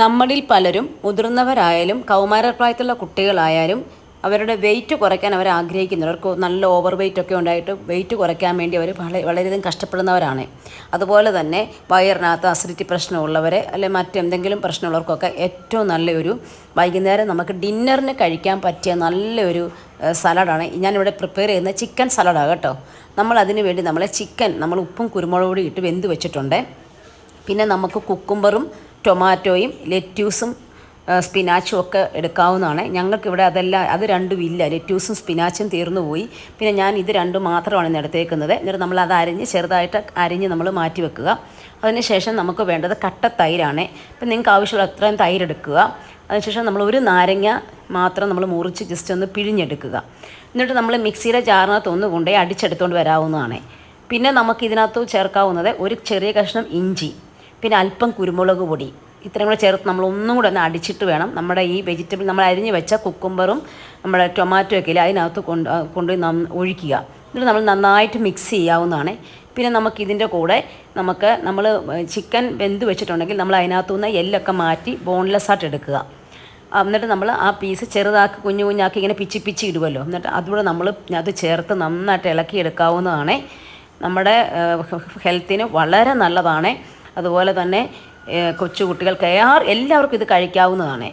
നമ്മളിൽ പലരും മുതിർന്നവരായാലും കൗമാരപ്രായത്തിലുള്ള കുട്ടികളായാലും അവരുടെ വെയിറ്റ് കുറയ്ക്കാൻ അവർ ആഗ്രഹിക്കുന്നു അവർക്ക് നല്ല ഓവർ വെയിറ്റ് ഒക്കെ ഉണ്ടായിട്ട് വെയിറ്റ് കുറയ്ക്കാൻ വേണ്ടി അവർ വളരെ വളരെയധികം കഷ്ടപ്പെടുന്നവരാണ്. അതുപോലെ തന്നെ വയറിനകത്ത് അസിഡിറ്റി പ്രശ്നമുള്ളവരെ അല്ലെ മറ്റെന്തെങ്കിലും പ്രശ്നമുള്ളവർക്കൊക്കെ ഏറ്റവും നല്ലൊരു വൈകുന്നേരം നമുക്ക് ഡിന്നറിന് കഴിക്കാൻ പറ്റിയ നല്ലൊരു സലാഡാണ്. ഞാനിവിടെ പ്രിപ്പയർ ചെയ്യുന്ന ചിക്കൻ സലാഡാണ് കേട്ടോ. നമ്മൾ അതിന് വേണ്ടി നമ്മളെ ചിക്കൻ നമ്മൾ ഉപ്പും കുരുമുളക് ഇട്ട് വെന്ത് വെച്ചിട്ടുണ്ട്. പിന്നെ നമുക്ക് കുക്കുംബറും ടൊമാറ്റോയും ലെറ്റ്യൂസും സ്പിനാച്ചും ഒക്കെ എടുക്കാവുന്നതാണ്. ഞങ്ങൾക്കിവിടെ അതെല്ലാം അത് രണ്ടും ഇല്ല. ലെറ്റ്യൂസും സ്പിനാച്ചും തീർന്നു പോയി പിന്നെ ഞാൻ ഇത് രണ്ടും മാത്രമാണ് ഇന്ന് എടുത്തേക്കുന്നത്. എന്നിട്ട് നമ്മൾ അത് അരിഞ്ഞ് ചെറുതായിട്ട് അരിഞ്ഞ് നമ്മൾ മാറ്റി വെക്കുക. അതിനുശേഷം നമുക്ക് വേണ്ടത് കട്ട തൈരാണ്. ഇപ്പം നിങ്ങൾക്ക് ആവശ്യമുള്ള അത്രയും തൈരെടുക്കുക. അതിനുശേഷം നമ്മൾ ഒരു നാരങ്ങ മാത്രം നമ്മൾ മുറിച്ച് ജസ്റ്റ് ഒന്ന് പിഴിഞ്ഞെടുക്കുക. എന്നിട്ട് നമ്മൾ മിക്സിയുടെ ജാറിനകത്ത് ഒന്ന് കൊണ്ടുപോയി അടിച്ചെടുത്തുകൊണ്ട് വരാവുന്നതാണ്. പിന്നെ നമുക്ക് ഇതിനകത്ത് ചേർക്കാവുന്നത് ഒരു ചെറിയ കഷ്ണം ഇഞ്ചി. പിന്നെ അല്പം കുരുമുളക് പൊടി. ഇത്രയും കൂടെ ചേർത്ത് നമ്മൾ ഒന്നും കൂടെ ഒന്ന് അടിച്ചിട്ട് വേണം. നമ്മുടെ ഈ വെജിറ്റബിൾ നമ്മൾ അരിഞ്ഞ് വെച്ച കുക്കുംബറും നമ്മുടെ ടൊമാറ്റോ ഒക്കെ ഇല്ലേ അതിനകത്ത് കൊണ്ട് കൊണ്ടുപോയി നന്ന് ഒഴിക്കുക. എന്നിട്ട് നമ്മൾ നന്നായിട്ട് മിക്സ് ചെയ്യാവുന്നതാണ്. പിന്നെ നമുക്ക് ഇതിന്റെ കൂടെ നമുക്ക് നമ്മൾ ചിക്കൻ വെന്ത് വെച്ചിട്ടുണ്ടെങ്കിൽ നമ്മൾ അതിനകത്തുനിന്ന് എല്ലൊക്കെ മാറ്റി ബോൺലെസ് ആയിട്ട് എടുക്കുക. എന്നിട്ട് നമ്മൾ ആ പീസ് ചെറുതാക്കി കുഞ്ഞു കുഞ്ഞാക്കി ഇങ്ങനെ പിച്ചി പിച്ചി ഇടുമല്ലോ എന്നിട്ട് അതുകൂടെ നമ്മൾ അത് ചേർത്ത് നന്നായിട്ട് ഇളക്കി എടുക്കാവുന്നതാണ്. നമ്മുടെ ഹെൽത്തിന് വളരെ നല്ലതാണ്. അതുപോലെ തന്നെ കൊച്ചു കുട്ടികൾക്ക് എല്ലാവർക്കും ഇത് കഴിക്കാവുന്നതാണ്.